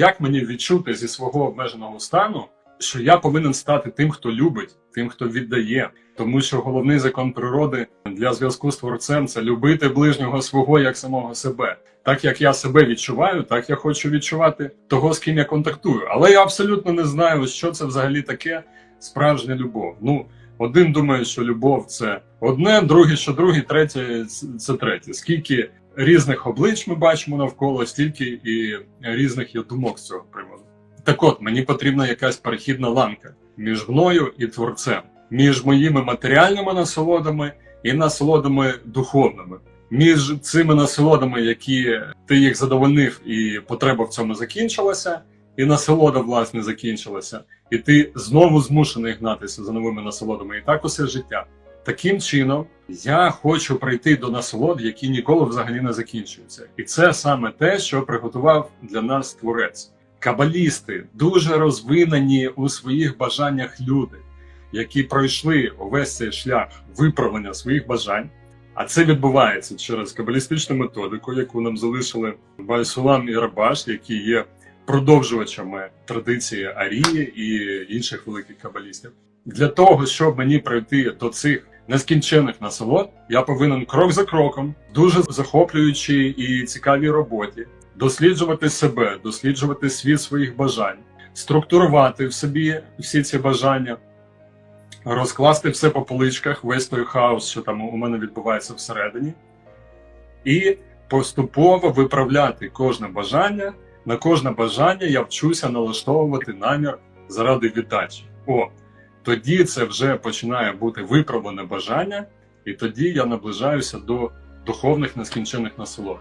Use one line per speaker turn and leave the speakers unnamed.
Як мені відчути зі свого обмеженого стану, що я повинен стати тим, хто любить, тим, хто віддає, тому що головний закон природи для зв'язку з творцем це любити ближнього свого як самого себе. Так як я себе відчуваю, так я хочу відчувати того, з ким я контактую. Але я абсолютно не знаю, що це взагалі таке справжня любов. Ну, один думає, що любов це одне, другий, що друге, третє це третє. Скільки різних облич ми бачимо навколо, стільки і різних є думок з цього приводу. Так от, мені потрібна якась перехідна ланка між мною і творцем, між моїми матеріальними насолодами і насолодами духовними, між цими насолодами, які ти їх задовольнив, і потреба в цьому закінчилася, і насолода власне закінчилася, і ти знову змушений гнатися за новими насолодами, і так усе життя. Таким чином, я хочу прийти до насолод, які ніколи взагалі не закінчуються. І це саме те, що приготував для нас творець. Кабалісти дуже розвинені у своїх бажаннях люди, які пройшли увесь цей шлях виправлення своїх бажань. А це відбувається через кабалістичну методику, яку нам залишили Байсулам і Рабаш, які є продовжувачами традиції Арії і інших великих кабалістів. Для того, щоб мені прийти до цих нескінчених насолод, я повинен крок за кроком, дуже захоплюючій і цікавій роботі, досліджувати себе, досліджувати світ своїх бажань, структурувати в собі всі ці бажання, розкласти все по поличках, весь той хаос, що там у мене відбувається всередині, і поступово виправляти кожне бажання. На кожне бажання я вчуся налаштовувати намір заради віддачі. О, тоді це вже починає бути виправлене бажання, і тоді я наближаюся до духовних нескінчених насолод.